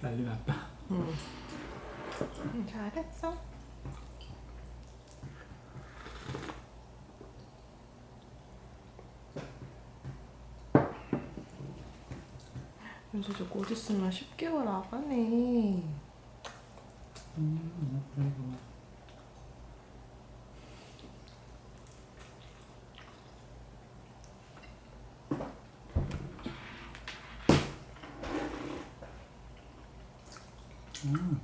난리 났다. 응. 응, 잘했어. 윤서 저거 어디 있으면 10개월 나가네. 음, 아이고. 음,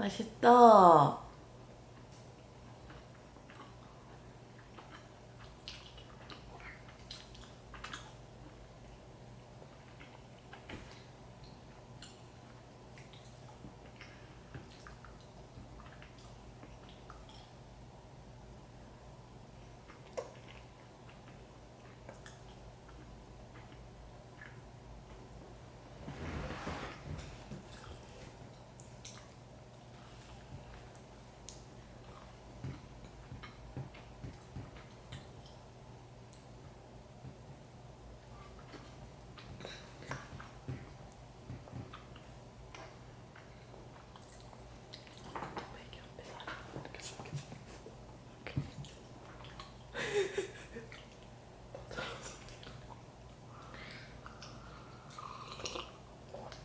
맛있다.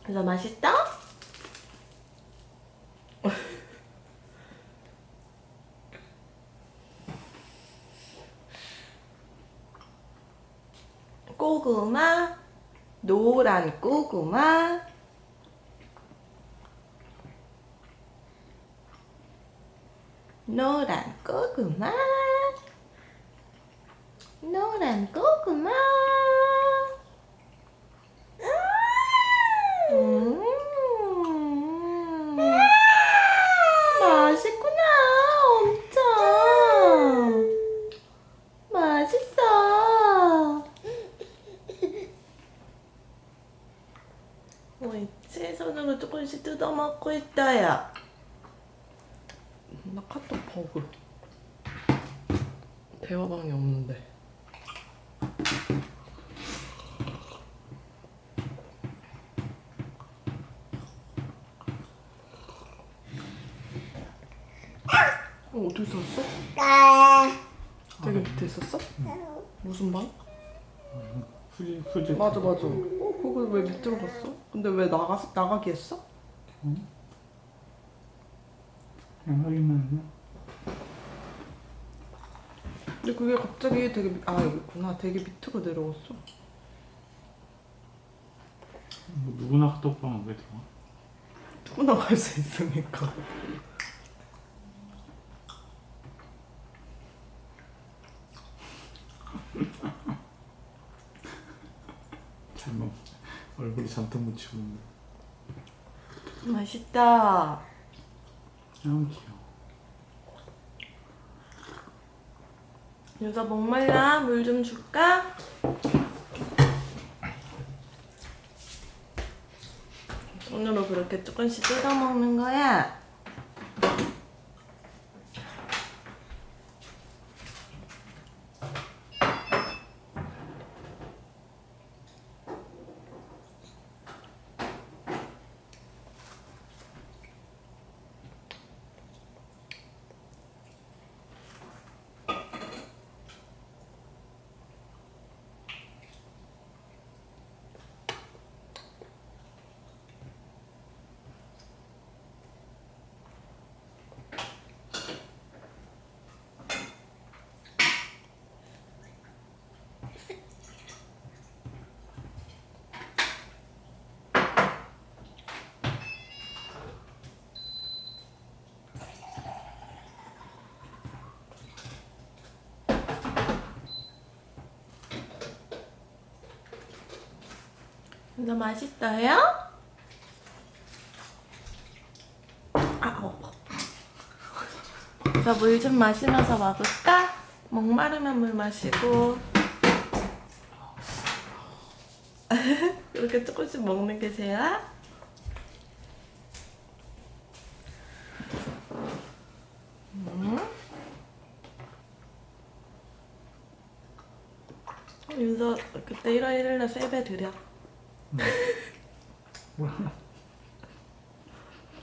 그래서 맛있다? 고구마, 노란 고구마, 노란 고구마, 노란 고구마. 음, 맛있구나, 엄청. 맛있어. 옳지, 손으로 조금씩 뜯어 있다야. 나 카톡 버그. 대화방이 없는데. 어, 어디 있었어? 되게 밑에 있었어? 무슨 방? 후지, 후지. 맞아 맞아. 어 그걸 왜 밑으로 갔어? 근데 왜 나가 나가기 했어? 그냥 확인만 근데 그게 갑자기 되게 밑- 아 여기 있구나. 되게 밑으로 내려갔어. 뭐 누구나 카톡방은 왜 들어가? 누구나 갈 수 있으니까. 잘못 얼굴이 잔뜩 묻히고 있네. 맛있다. 너무 귀여워. 여자 목말라 물 좀 줄까? 손으로 그렇게 조금씩 뜯어 먹는 거야. 이거 맛있어요? 그래서 물좀 마시면서 먹을까? 목마르면 물 마시고 이렇게 조금씩 먹는 게 제야? 음. 어, 윤서 그때 1월 1일 날 세배 드려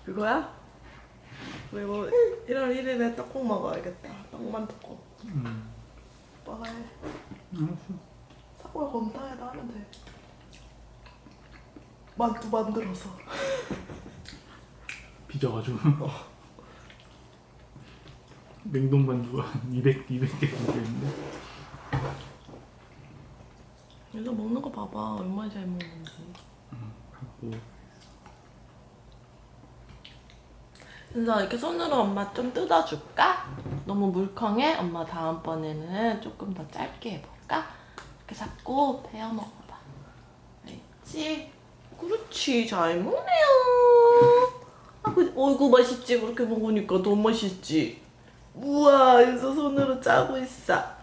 그거야? 그리고 1월 1일에 떡국 먹어야겠다 떡만 떡국 음. 오빠가 해 알았어. 사과 건타에다 하면 돼 만두 만들어서 빚어가지고. 냉동 반주가 200, 200개 정도 있는데. 윤서 먹는 거 봐봐 얼마나 잘 먹는지 갖고. 윤서 이렇게 손으로 엄마 좀 뜯어줄까? 너무 물컹해? 엄마 다음번에는 조금 더 짧게 해볼까? 이렇게 잡고 베어 먹어봐 알겠지? 그렇지 잘 먹네요 아, 그, 어이구 맛있지 그렇게 먹으니까 너무 맛있지 우와 윤서 손으로 짜고 있어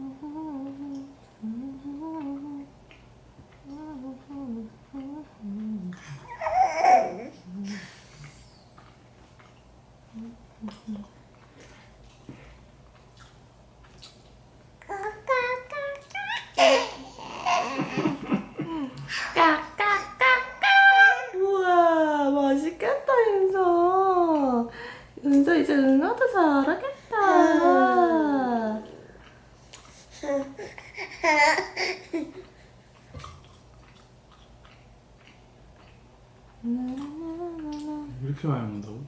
까까까까 우와 맛있겠다 윤서 윤서 이제 응아도 잘하겠다 이렇게 많이 먹는다고?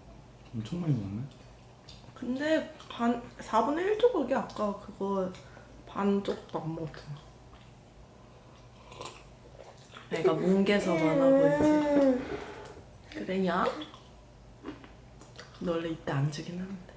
엄청 많이 먹네. 근데 반 4분의 1 조각이 아까 그거 반쪽도 안 먹었잖아 내가 뭉개서만 하고 있지 그래냐? 너 원래 이때 안 주긴 하는데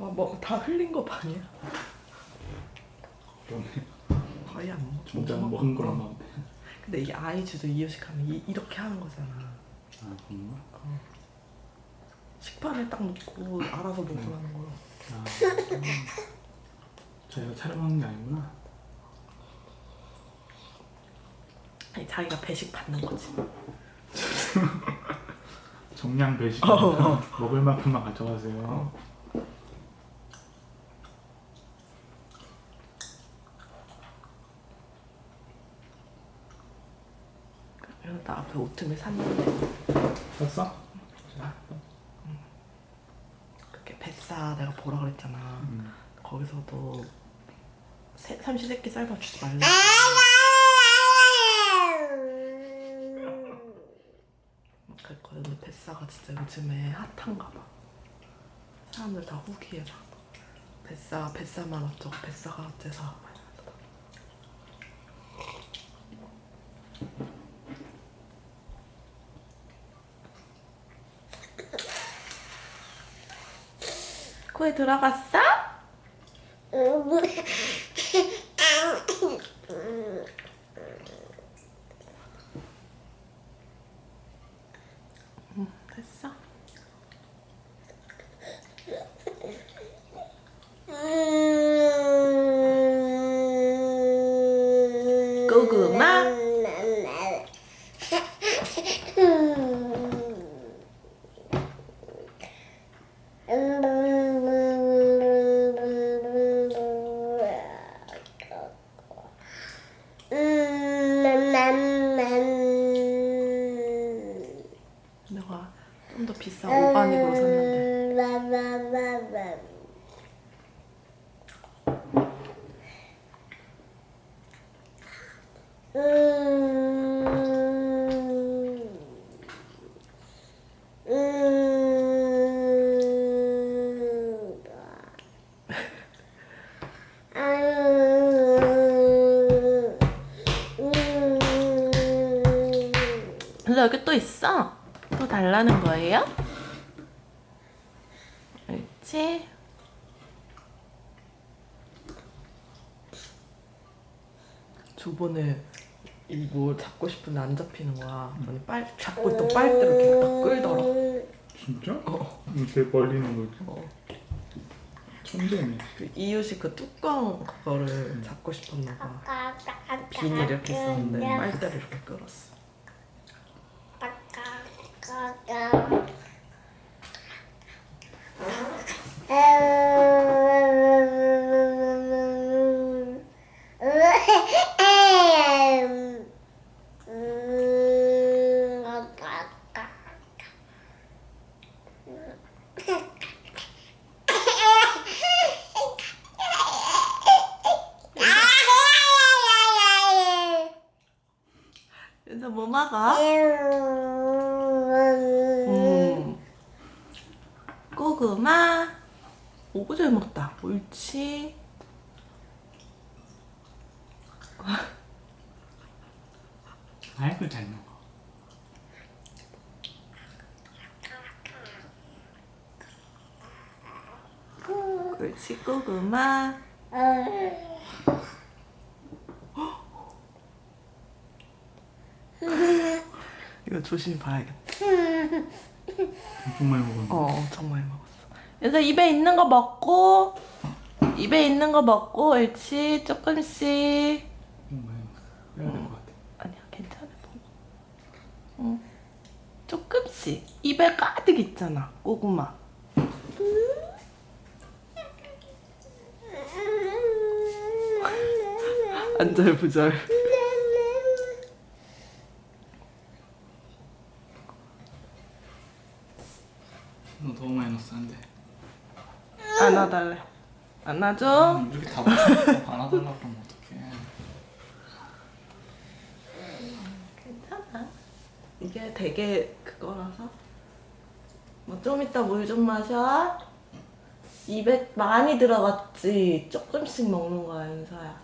봐봐 뭐다 흘린 거 봐냐? 그러네. 거의 안 먹. 진짜 못 먹은 먹어. 거랑 막. 근데 이게 아이 주도 이유식하면 이, 이렇게 하는 거잖아. 아, 그런가? 식판에 딱 놓고 알아서 먹으라는 거야. 아. 자기가 촬영하는 게 아니구나. 아니 자기가 배식 받는 거지. 정량 배식. 어. 먹을 만큼만 가져가세요. 앞에 오트밀 샀는데 샀어? 그렇게 뱃사 내가 보라 그랬잖아. 음. 거기서도 세, 삼시세끼 삶아 주지 말라. 그랬거든. 근데 뱃사가 진짜 요즘에 핫한가 봐. 사람들 다 후기해 봐. 뱃사, 뱃사만 어쩌고, 뱃사가 어째서. 막 이러면서. 코에 들어갔어? 응. 고구마? 근데 여기 또 있어? 또 달라는 거예요? 그렇지? 저번에 이뭐 잡고 싶은데 안 잡히는 거야. 그랬더니 빨 잡고 있던 빨대로 이렇게 딱 끌더라. 진짜? 어. 음, 제일 멀리 있는 거지. 어. 천재네. 그 이유식 그 뚜껑 그거를 잡고 싶었나 봐. 비닐 이렇게 있었는데 빨대를 이렇게 끌었어. 먹어? 음. 고구마. 오구 잘 먹다. 옳지. 아이고 잘 먹어. 옳지 고구마. 이거 조심히 봐야겠다. 많이 먹었네. 어, 많이 먹었어. 그래서 입에 있는 거 먹고 입에 있는 거 먹고 옳지 조금씩. 너무 많이 먹었어. 빼야 될 것 같아. 아니야 괜찮아 먹어. 응. 조금씩 입에 가득 있잖아 고구마. 안절부절. 너 너무 많이 넣었어 안 돼. 안아달래. 안아줘. 음, 이렇게 다 먹어. 안 하달라고 그러면 어떡해. 괜찮아. 이게 되게 그거라서. 뭐 좀 이따 물 좀 마셔. 입에 많이 들어갔지. 조금씩 먹는 거야, 윤서야.